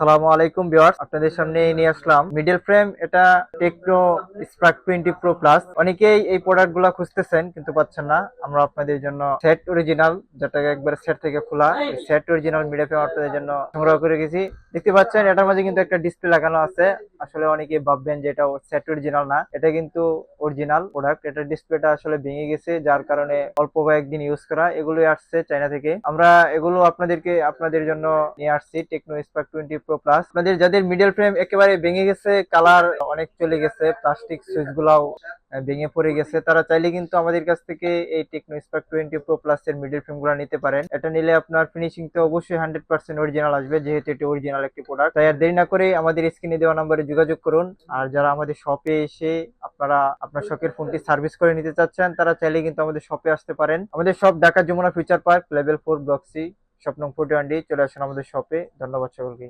সালামু আলাইকুম ভিউয়ার্স, আপনাদের সামনে নিয়ে আসলাম মিডল ফ্রেম এটা Tecno Spark twenty pro plus অনেকেই এই প্রোডাক্টগুলা খুঁজতেছেন, কিন্তু পাচ্ছেন না। আমরা আপনাদের জন্য সেট অরিজিনাল যেটাকে একবার সেট থেকে খোলা সেট অরিজিনাল মিডল ফ্রেম আপনাদের জন্য সংগ্রহ করে গেছি দেখতে পাচ্ছেন, এটার মাঝে কিন্তু একটা ডিসপ্লে লাগানো আছে। আসলে অনেকে ভাববেন যে এটা সেট অরিজিনাল না, এটা কিন্তু অরিজিনাল প্রোডাক্ট এটা ডিসপ্লেটা আসলে ভেঙে গেছে, যার কারণে অল্প কয়েকদিন ইউজ করা এগুলো আসছে চায়না থেকে। আমরা এগুলো আপনাদেরকে, আপনাদের জন্য নিয়ে আসছি Tecno Spark twenty pro plus আপনাদের যাদের মিডল ফ্রেম একেবারে ভেঙে গেছে কালার অনেক চলে গেছে প্লাস্টিক সুইচ গুলাও ভেঙে পড়ে গেছে, তারা চাইলে কিন্তু আমাদের কাছ থেকে এই Tecno Spark twenty pro plus এর মিডল ফ্রেমগুলো নিতে পারেন। এটা নিলে আপনার ফিনিশিং তো অবশ্যই হান্ড্রেড পার্সেন্ট অরিজিনাল আসবে, যেহেতু এটি অরিজিনাল একটি প্রোডাক্ট তাই আর দেরি না করে আমাদের স্ক্রিনে দেওয়া নাম্বারে যোগাযোগ করুন। আর যারা আমাদের শপে এসে আপনারা আপনার শখের ফোনটি সার্ভিস করে নিতে চাচ্ছেন, তারা চাইলে কিন্তু আমাদের শপে আসতে পারেন। আমাদের shop Dhaka Jamuna future park level four block C forty one চলে আসুন আমাদের শপে ধন্যবাদ সকলকে।